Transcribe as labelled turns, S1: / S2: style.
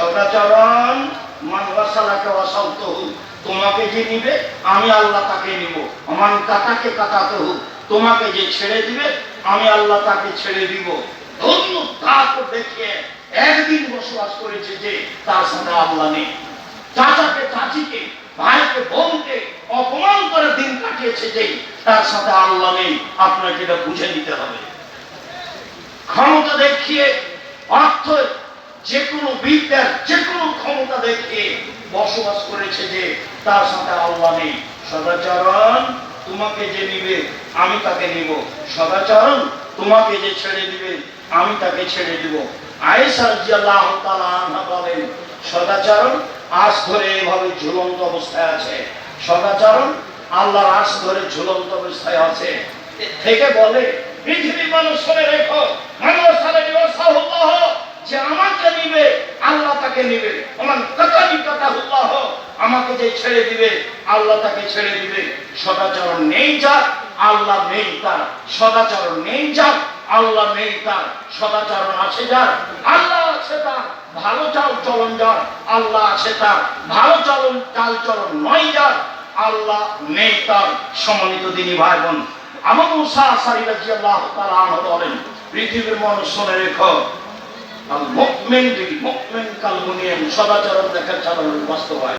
S1: সদাচরণ তোমাকে যে নিবে আমি আল্লাহ তাকে নিব। কাটাকে কাটাতহু তোমাকে যে ছেড়ে দিবে, আমি আল্লাহ তাকে ছেড়ে দিব। ধন্য একদিন বসবাস করেছে যে তার সাথে আল্লাহ নেই। চাচাকে, চাচিকে, ভাইকে, বোনকে অপমান করে দিন কাটিয়েছে যে তার সাথে আল্লাহ নেই। আপনাকে এটা বুঝে নিতে হবে। ক্ষমতা দেখিয়ে যে কোনো বিদ্যার যে কোনো ক্ষমতা দেখিয়ে বসবাস করেছে যে তার সাথে আল্লাহ নেই। সদাচরণ তোমাকে যে নিবে, আমি তাকে নিব। সদাচরণ তোমাকে যে ছেড়ে দিবে, আমি তাকে ছেড়ে দিব। আয়েশা রাদিয়াল্লাহু তাআলা আনহা বলেন, সদাচরণ আজ ধরে এভাবে ঝুলন্ত অবস্থায় আছে। সদাচরণ আল্লাহর আজ ধরে ঝুলন্ত অবস্থায় আছে। থেকে বলে পৃথিবীর মানুষ শুনে রেখো, মানুষ যে আল্লাহ তাকে নিবে। আমাকে যে ছেড়ে দিবে, আল্লাহ তাকে ছেড়ে দিবে। সদাচরণ নেই যার, আল্লাহ নেই তার। সদাচরণ নেই যার, আল্লাহ নেই তার। সদাচরণ আছে যার, আল্লাহ আছে তার। ভালো চাল চলন যার, আল্লাহ আছে তার। ভালো চলন, চাল চলন নয় যার, আল্লাহ নেই তার। সম্মানিত দিনী ভাই বোন আমার মুসা রাজিয়াল্লাহু তাআলা আনহু বলেন, পৃথিবীর মানুষ শুনে রেখো আর মুকমিন যদি মুকমিন কালমুনিয়াম সদাচরণ দেখার চালানোর বাস্তবায়ন